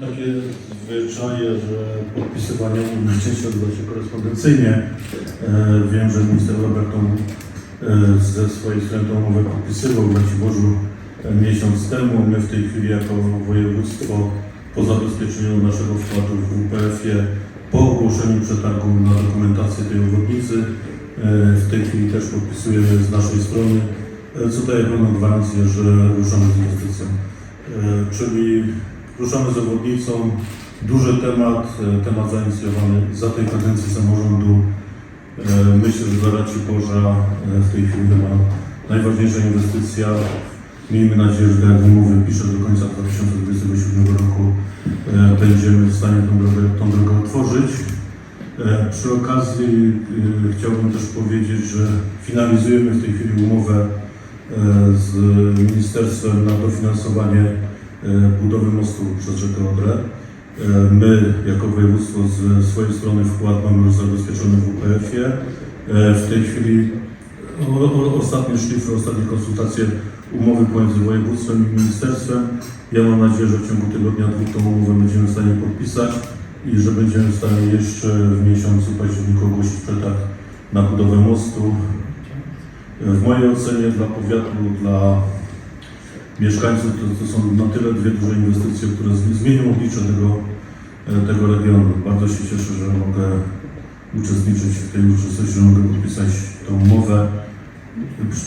Takie zwyczaje, że podpisywanie najczęściej odbywa się korespondencyjnie. E, Wiem, że minister Roberton e, ze swojej strony tą umowę podpisywał w Raciborzu e, miesiąc temu. My w tej chwili jako województwo po zabezpieczeniu naszego wkładu w WPF-ie, po ogłoszeniu przetargu na dokumentację tej obwodnicy, w tej chwili też podpisujemy z naszej strony, co daje pełną gwarancję, że ruszamy z inwestycją. Czyli ruszamy z obwodnicą. Duży temat, e, temat zainicjowany za tej kadencji samorządu. E, Myślę, że za Raciborza e, w tej chwili chyba najważniejsza inwestycja. Miejmy nadzieję, że tak jak umowy pisze do końca 2027 roku będziemy w stanie tą drogę, tą drogę otworzyć. Przy okazji chciałbym też powiedzieć, że finalizujemy w tej chwili umowę z ministerstwem na dofinansowanie budowy mostu przez rzekę Odrę. E, My, jako województwo, z swojej strony wkład mamy już zabezpieczony w WPF-ie. E, W tej chwili ostatnie szlify, ostatnie konsultacje umowy pomiędzy województwem i ministerstwem. Ja mam nadzieję, że w ciągu tygodnia, dwóch tą umowę będziemy w stanie podpisać i że będziemy w stanie jeszcze w miesiącu październiku ogłosić przetarg na budowę mostu. E, W mojej ocenie dla powiatu, dla mieszkańców to, to są na tyle dwie duże inwestycje, które zmienią oblicze tego, e, tego regionu. Bardzo się cieszę, że mogę uczestniczyć w tej uroczystości, że mogę podpisać tą umowę.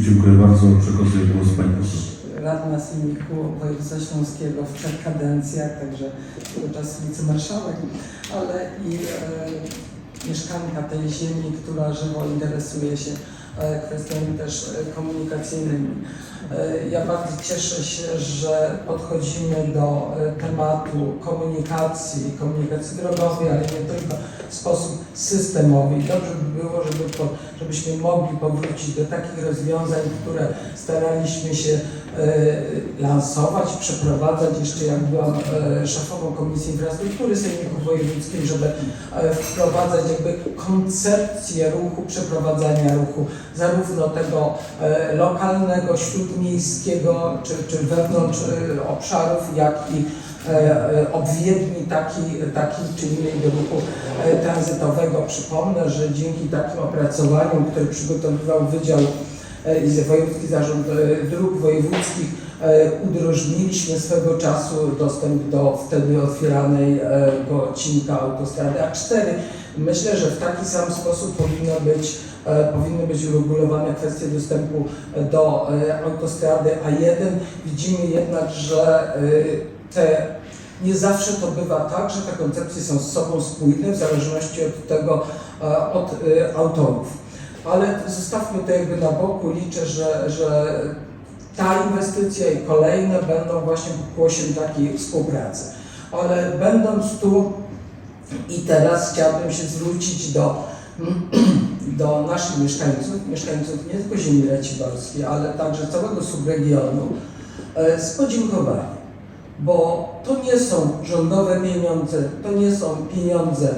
Dziękuję bardzo. Przekazuję głos Pani poseł. radna sejmiku województwa śląskiego w trzech kadencjach, także cały czas wicemarszałek, ale i e, mieszkanka tej ziemi, która żywo interesuje się kwestiami też e, komunikacyjnymi. E, ja bardzo cieszę się, że podchodzimy do e, tematu komunikacji, komunikacji drogowej, ale nie tylko w sposób systemowy. I dobrze by było, żeby żebyśmy mogli powrócić do takich rozwiązań, które staraliśmy się e, lansować, przeprowadzać jeszcze jak byłam e, szefową Komisji Infrastruktury Sejmiku Wojewódzkiej, żeby e, wprowadzać jakby koncepcję ruchu, przeprowadzania ruchu, zarówno tego e, lokalnego, śródmiejskiego, czy, czy wewnątrz e, obszarów, jak i e, e, obwiedni taki, taki czy innej ruchu e, tranzytowego. Przypomnę, że dzięki takim opracowaniom, które przygotowywał Wydział e, Wojewódzki Zarząd e, Dróg Wojewódzkich, e, udrożniliśmy swego czasu dostęp do wtedy otwieranej e, go odcinka autostrady A4. Myślę, że w taki sam sposób powinno być, e, powinny być uregulowane kwestie dostępu do e, autostrady A1. Widzimy jednak, że e, te nie zawsze to bywa tak, że te koncepcje są z sobą spójne w zależności od tego, e, od e, autorów. Ale zostawmy to jakby na boku. Liczę, że, że ta inwestycja i kolejne będą właśnie pokłosiem takiej współpracy. Ale będąc tu i teraz chciałbym się zwrócić do, do naszych mieszkańców, mieszkańców nie tylko ziemi raciborskiej, ale także całego subregionu e, z podziękowaniem bo to nie są rządowe pieniądze, to nie są pieniądze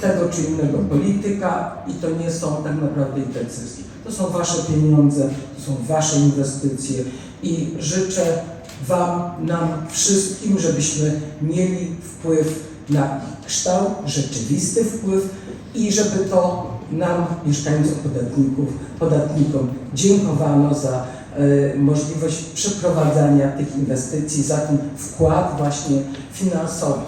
tego czy innego polityka i to nie są tak naprawdę intencje. To są Wasze pieniądze, to są Wasze inwestycje i życzę Wam, nam wszystkim, żebyśmy mieli wpływ na ich kształt, rzeczywisty wpływ i żeby to nam, mieszkańcom, podatników, podatnikom dziękowano za e, możliwość przeprowadzania tych inwestycji, za ten wkład właśnie finansowy.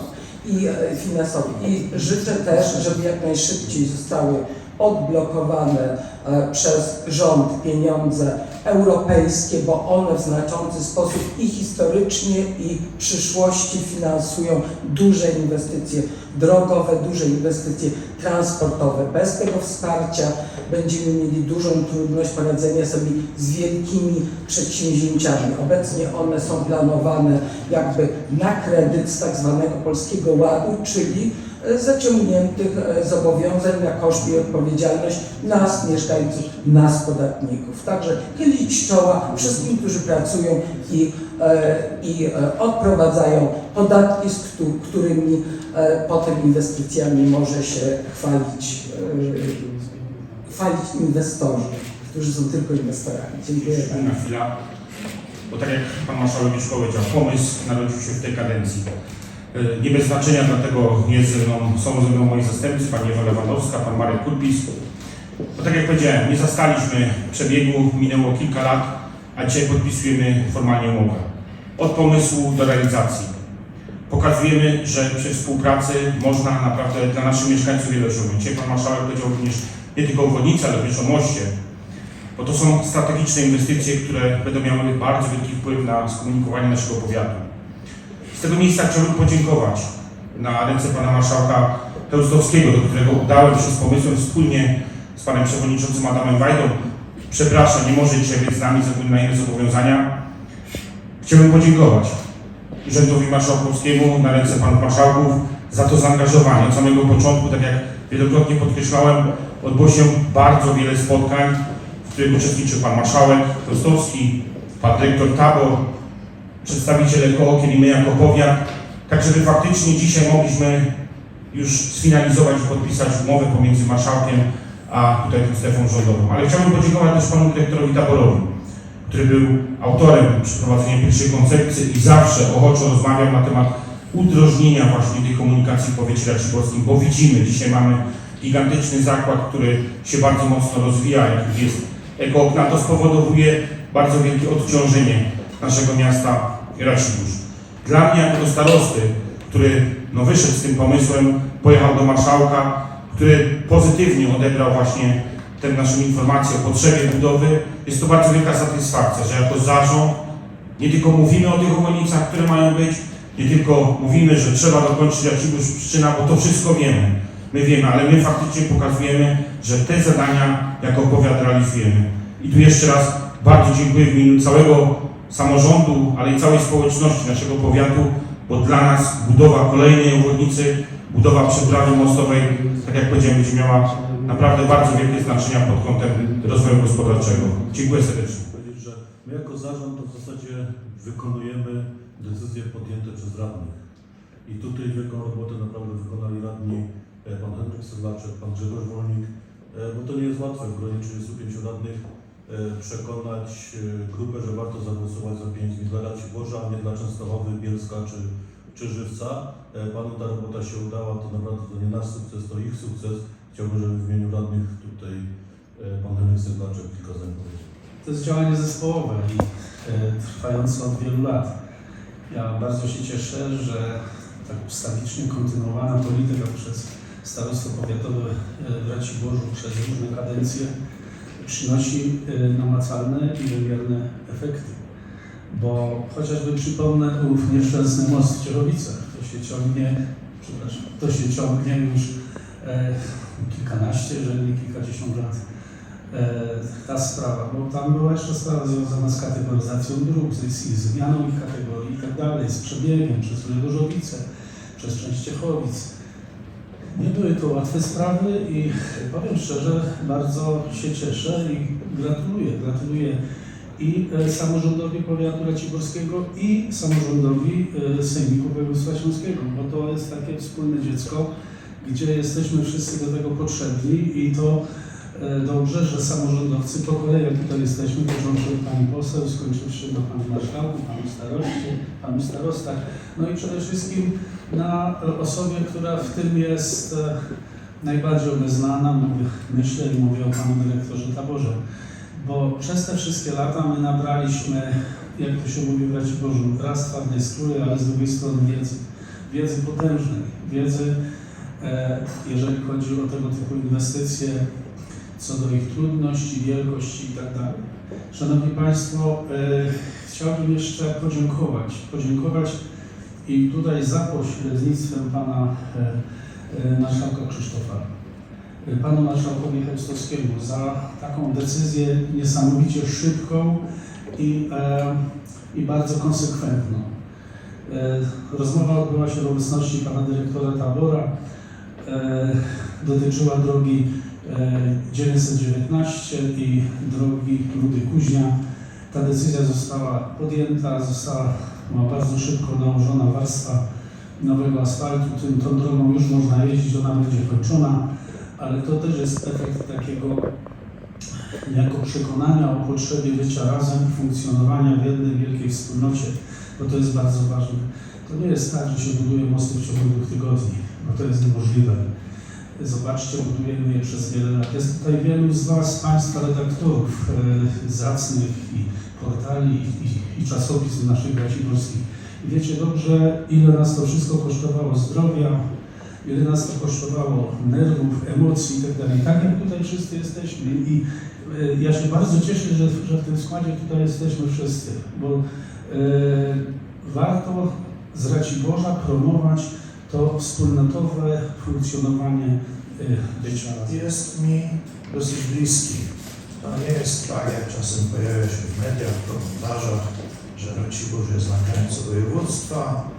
I, e, finansowy. I życzę też, żeby jak najszybciej zostały odblokowane e, przez rząd pieniądze europejskie, bo one w znaczący sposób i historycznie, i w przyszłości finansują duże inwestycje drogowe, duże inwestycje transportowe. Bez tego wsparcia będziemy mieli dużą trudność poradzenia sobie z wielkimi przedsięwzięciami. Obecnie one są planowane jakby na kredyt z tak zwanego Polskiego Ładu, czyli zaciągniętych e, zobowiązań na koszt i odpowiedzialność nas, mieszkańców, nas, podatników. Także chylić czoła wszystkim, którzy pracują i, e, i e, odprowadzają podatki, z któ- którymi potem inwestycjami może się chwalić, chwalić inwestorzy, którzy są tylko inwestorami. Dziękuję bardzo. Na chwilę, bo tak jak Pan Marszałek już powiedział, pomysł narodził się w tej kadencji. E, Nie bez znaczenia, dlatego jest ze mną, są ze mną moi zastępcy, pani Ewa Lewandowska, pan Marek Kurpis. Bo tak jak powiedziałem, nie zastaliśmy przebiegu, minęło kilka lat, a dzisiaj podpisujemy formalnie umowę. Od pomysłu do realizacji. Pokazujemy, że przy współpracy można naprawdę dla naszych mieszkańców wiele osiągnąć. Dzisiaj pan marszałek powiedział również nie tylko o obwodnicy, ale również o moście, bo to są strategiczne inwestycje, które będą miały bardzo wielki wpływ na skomunikowanie naszego powiatu. Tego miejsca chciałbym podziękować na ręce pana marszałka Chełstowskiego, do którego udałem się z pomysłem wspólnie z panem przewodniczącym Adamem Wajdą. Przepraszam, nie może dzisiaj być z nami na inne zobowiązania. Chciałbym podziękować Urzędowi Marszałkowskiemu na ręce panów marszałków za to zaangażowanie. Od samego początku, tak jak wielokrotnie podkreślałem, odbyło się bardzo wiele spotkań, w których uczestniczył pan marszałek Chełstowski, pan dyrektor Tabor, przedstawiciele Kookien i my jako powiat, tak żeby faktycznie dzisiaj mogliśmy już sfinalizować i podpisać umowę pomiędzy marszałkiem a tutaj tą strefą rządową. Ale chciałbym podziękować też panu dyrektorowi Taborowi, który był autorem przeprowadzenia pierwszej koncepcji i zawsze ochoczo rozmawiał na temat udrożnienia właśnie tej komunikacji w powiecie raciborskim, bo widzimy, dzisiaj mamy gigantyczny zakład, który się bardzo mocno rozwija, jak jest Ekookna, to spowoduje bardzo wielkie odciążenie naszego miasta Racibórz. Dla mnie jako do starosty, który no, wyszedł z tym pomysłem, pojechał do marszałka, który pozytywnie odebrał właśnie tę naszą informację o potrzebie budowy, jest to bardzo wielka satysfakcja, że jako zarząd nie tylko mówimy o tych obwodnicach, które mają być, nie tylko mówimy, że trzeba dokończyć Racibórz przyczyna, bo to wszystko wiemy. My wiemy, ale my faktycznie pokazujemy, że te zadania jako powiat realizujemy. I tu jeszcze raz bardzo dziękuję w imieniu całego samorządu, ale i całej społeczności naszego powiatu, bo dla nas budowa kolejnej obwodnicy, budowa przeprawy mostowej, tak jak powiedziałem, będzie miała naprawdę bardzo wielkie znaczenia pod kątem rozwoju gospodarczego. Dziękuję serdecznie. powiedzieć, że my jako zarząd to w zasadzie wykonujemy decyzje podjęte przez radnych. I tutaj wielką robotę naprawdę wykonali radni e, pan Henryk Sedlaczek, pan Grzegorz Wolnik, e, bo to nie jest łatwe w gronie 35 radnych przekonać e, grupę, że warto zagłosować za pieniędzmi dla Raciborza, a nie dla Częstochowy, Bielska czy, czy Żywca. E, Panu ta robota się udała, to naprawdę to nie nasz sukces, to ich sukces. Chciałbym, żeby w imieniu radnych tutaj e, pan Henryk Sedlaczek kilka zdań powiedział. To jest działanie zespołowe i e, trwające od wielu lat. Ja bardzo się cieszę, że tak ustawicznie kontynuowana polityka przez starostwo powiatowe w Raciborzu przez różne kadencje przynosi e, namacalne i wymierne efekty. Bo chociażby przypomnę ów nieszczęsny most w Ciechowicach, to się ciągnie, przepraszam, to się ciągnie już e, kilkanaście, jeżeli nie kilkadziesiąt lat e, ta sprawa, bo tam była jeszcze sprawa związana z kategoryzacją dróg, z, z zmianą ich kategorii i tak dalej, z przebiegiem przez Legorzowice, przez część Ciechowic. Nie były to łatwe sprawy i powiem szczerze, bardzo się cieszę i gratuluję. Gratuluję i e, samorządowi powiatu raciborskiego i samorządowi e, Sejmiku Województwa Śląskiego, bo to jest takie wspólne dziecko, gdzie jesteśmy wszyscy do tego potrzebni i to E, dobrze, że samorządowcy po kolei, tutaj jesteśmy, począwszy od Pani Poseł, skończywszy do Pani Marszałku, Panu Staroście, Panu Starostach, no i przede wszystkim na osobie, która w tym jest e, najbardziej obeznana, myślę i mówię o Panu Dyrektorze Taborze, bo przez te wszystkie lata my nabraliśmy, jak to się mówi w Raciborzu, raz twardej skóry, ale z drugiej strony wiedzy, wiedzy potężnej, wiedzy, e, jeżeli chodzi o tego typu inwestycje, co do ich trudności, wielkości i tak. Szanowni Państwo, e, chciałbym jeszcze podziękować, podziękować i tutaj za pośrednictwem Pana e, e, Marszałka Krzysztofa, e, Panu Marszałkowi Chełstowskiemu za taką decyzję niesamowicie szybką i, i bardzo konsekwentną. Rozmowa odbyła się w obecności Pana Dyrektora Tabora, dotyczyła drogi e, 919 i drogi Rudy Kuźnia. Ta decyzja została podjęta, została no, bardzo szybko nałożona warstwa nowego asfaltu. Tym, tą drogą już można jeździć, ona będzie kończona, ale to też jest efekt takiego jako przekonania o potrzebie bycia razem, funkcjonowania w jednej wielkiej wspólnocie, bo to jest bardzo ważne. To nie jest tak, że się buduje mosty w ciągu dwóch tygodni, bo to jest niemożliwe. Zobaczcie, budujemy je przez wiele lat. Jest tutaj wielu z Was, Państwa redaktorów e, zacnych i portali i, i, czasopism naszych braci polskich. Wiecie dobrze, ile nas to wszystko kosztowało zdrowia, ile nas to kosztowało nerwów, emocji itd. Tak jak tutaj wszyscy jesteśmy. I e, ja się bardzo cieszę, że, że w tym składzie tutaj jesteśmy wszyscy, bo e, warto z Raciborza promować to wspólnotowe funkcjonowanie bycia jest mi dosyć bliski. To nie jest tak, jak czasem pojawia się w mediach, w komentarzach, że Racibórz jest na krańcu województwa,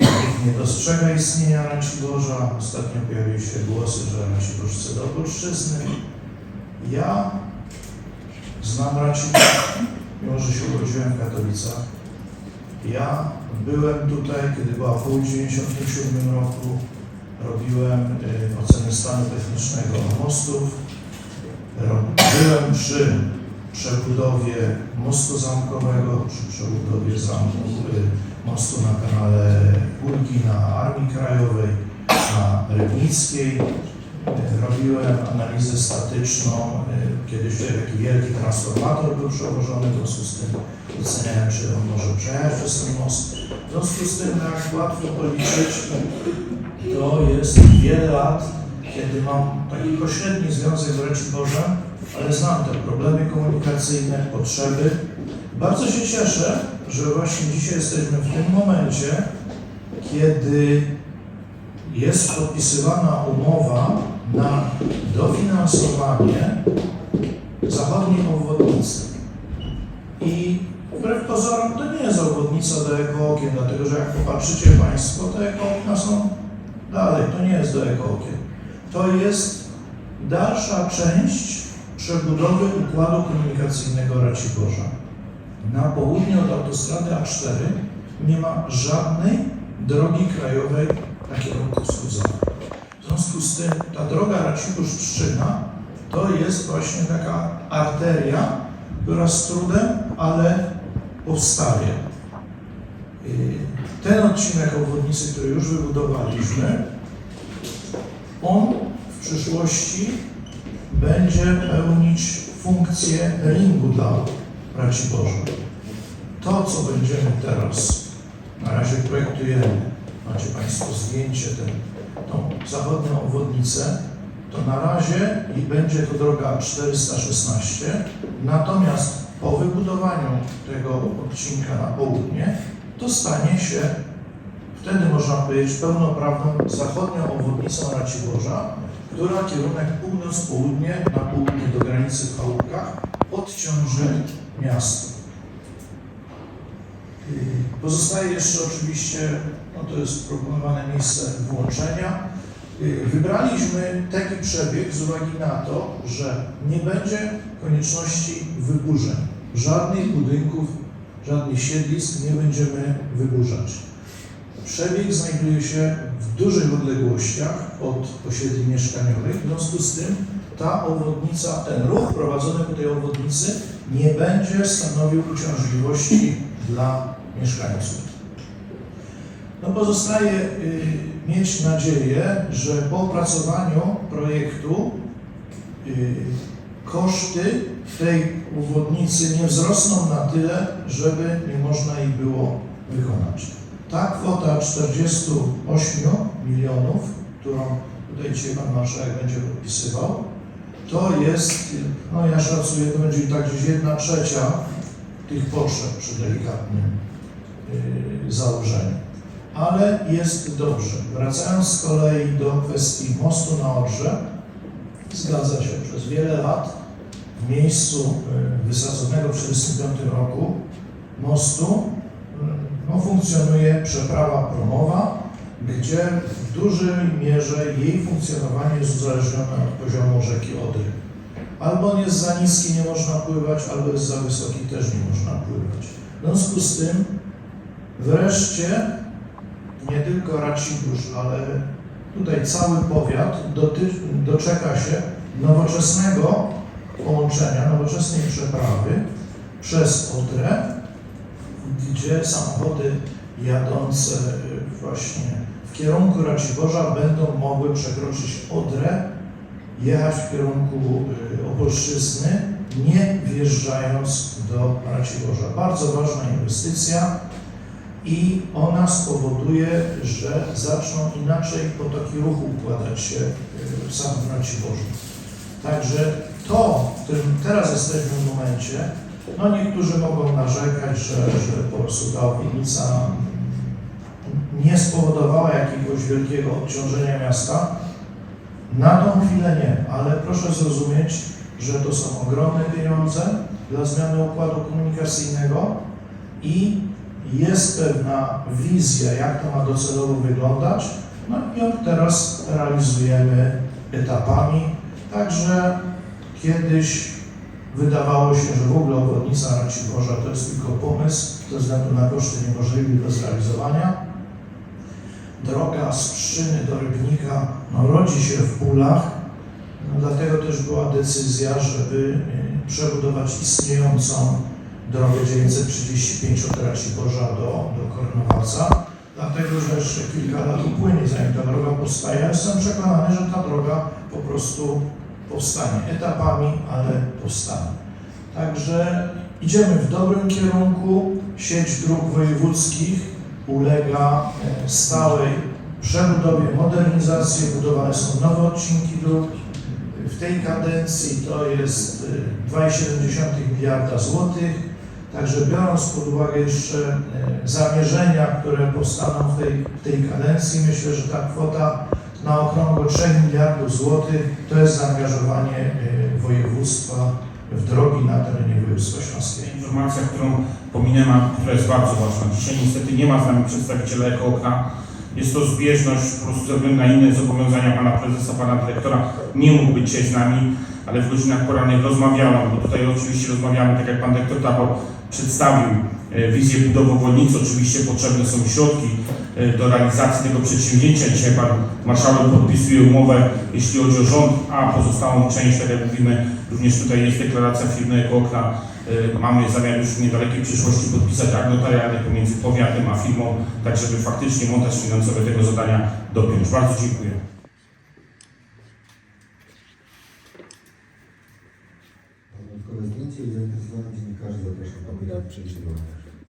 nikt nie dostrzega istnienia Raciborza. Ostatnio pojawiły się głosy, że Racibórz chce do Polszczyzny. Ja znam Racibórz, mimo że się urodziłem w Katowicach. Ja byłem tutaj, kiedy była po 1997 roku. Robiłem y, ocenę stanu technicznego mostów. Byłem przy przebudowie mostu zamkowego, przy przebudowie zamku, y, mostu na kanale Kulki, na Armii Krajowej, na Rybnickiej. Y, Robiłem analizę statyczną, kiedyś taki wielki transformator był przełożony, w związku z tym oceniałem, czy on może przejechać przez ten most. W związku z tym, jak łatwo policzyć, to jest wiele lat, kiedy mam taki pośredni związek z Raciborzem, ale znam te problemy komunikacyjne, potrzeby. Bardzo się cieszę, że właśnie dzisiaj jesteśmy w tym momencie, kiedy jest podpisywana umowa na dofinansowanie zachodniej obwodnicy. I wbrew pozorom to nie jest obwodnica do Ekookien, dlatego że jak popatrzycie Państwo, te Ekookna są dalej, to nie jest do Ekookien. To jest dalsza część przebudowy układu komunikacyjnego Raciborza. Na południe od autostrady A4 nie ma żadnej drogi krajowej na kierunku wschodzącym. W związku z tym ta droga Racibórz-Pszczyna to jest właśnie taka arteria, która z trudem, ale powstaje. Ten odcinek obwodnicy, który już wybudowaliśmy, on w przyszłości będzie pełnić funkcję ringu dla Raciborza. To, co będziemy teraz, na razie projektujemy, macie Państwo zdjęcie, tą zachodnią obwodnicę, to na razie i będzie to droga 416, natomiast po wybudowaniu tego odcinka na południe, to stanie się wtedy można powiedzieć pełnoprawną zachodnią obwodnicą Raciborza, która kierunek północ-południe na południe do granicy w Chałupkach odciąży miasto. Pozostaje jeszcze oczywiście, no to jest proponowane miejsce włączenia. Yy, Wybraliśmy taki przebieg z uwagi na to, że nie będzie konieczności wyburzeń. Żadnych budynków, żadnych siedlisk nie będziemy wyburzać. Przebieg znajduje się w dużych odległościach od osiedli mieszkaniowych. W związku z tym ta obwodnica, ten ruch prowadzony po tej obwodnicy nie będzie stanowił uciążliwości dla mieszkańców. No pozostaje y, mieć nadzieję, że po opracowaniu projektu y, koszty tej obwodnicy nie wzrosną na tyle, żeby nie można ich było wykonać. Ta kwota 48 milionów, którą tutaj dzisiaj Pan Marszałek będzie podpisywał, to jest, no ja szacuję, to będzie tak gdzieś jedna trzecia tych potrzeb przy delikatnym yy, założeniu. Ale jest dobrze. Wracając z kolei do kwestii mostu na Odrze, zgadza się, przez wiele lat w miejscu yy, wysadzonego w 1945 roku mostu no, funkcjonuje przeprawa promowa, gdzie w dużej mierze jej funkcjonowanie jest uzależnione od poziomu rzeki Odry. Albo on jest za niski, nie można pływać, albo jest za wysoki, też nie można pływać. W związku z tym wreszcie nie tylko Racibórz, ale tutaj cały powiat doty- doczeka się nowoczesnego połączenia, nowoczesnej przeprawy przez Odrę, gdzie samochody jadące właśnie w kierunku Raciborza będą mogły przekroczyć Odrę, jechać w kierunku y, Opolszczyzny, nie wjeżdżając do Raciborza. Bardzo ważna inwestycja i ona spowoduje, że zaczną inaczej potoki ruchu układać się y, w samym Raciborzu. Także to, w którym teraz jesteśmy w momencie, no niektórzy mogą narzekać, że, że po prostu ta obwodnica nie spowodowała jakiegoś wielkiego odciążenia miasta. Na tą chwilę nie, ale proszę zrozumieć, że to są ogromne pieniądze dla zmiany układu komunikacyjnego i jest pewna wizja, jak to ma docelowo wyglądać, no i ją teraz realizujemy etapami. Także kiedyś wydawało się, że w ogóle obwodnica Raciborza to jest tylko pomysł, ze względu na koszty niemożliwe do zrealizowania. Droga z Pszczyny do Rybnika no, rodzi się w pólach, no, dlatego też była decyzja, żeby e, przebudować istniejącą drogę 935 od Raciborza do, do Kornowaca, dlatego że jeszcze kilka lat upłynie, zanim ta droga powstaje. Ja Jestem przekonany, że ta droga po prostu powstanie etapami, ale powstanie. Także idziemy w dobrym kierunku. Sieć dróg wojewódzkich ulega e, stałej przebudowie, modernizacji. Budowane są nowe odcinki dróg. W tej kadencji to jest e, 2,7 miliarda złotych. Także biorąc pod uwagę jeszcze e, zamierzenia, które powstaną w tej, w tej kadencji, myślę, że ta kwota na okrągło 3 miliardów złotych to jest zaangażowanie e, województwa w drogi na terenie województwa śląskiego. Informacja, którą pominęłam, która jest bardzo ważna. Dzisiaj niestety nie ma z nami przedstawiciela Ekookna. Jest to zbieżność po prostu ze względu na inne zobowiązania pana prezesa, pana dyrektora. Nie mógł być dzisiaj z nami, ale w godzinach porannych rozmawiałem, bo tutaj oczywiście rozmawiamy, tak jak pan dyrektor Tabor przedstawił e, wizję budowy obwodnicy. Oczywiście potrzebne są środki e, do realizacji tego przedsięwzięcia. Dzisiaj pan marszałek podpisuje umowę, jeśli chodzi o rząd, a pozostałą część, tak jak mówimy, również tutaj jest deklaracja firmy Ekookna. E, Mamy zamiar już w niedalekiej przyszłości podpisać akt notarialny pomiędzy powiatem a firmą, tak żeby faktycznie montaż finansowy tego zadania dopiąć. Bardzo dziękuję.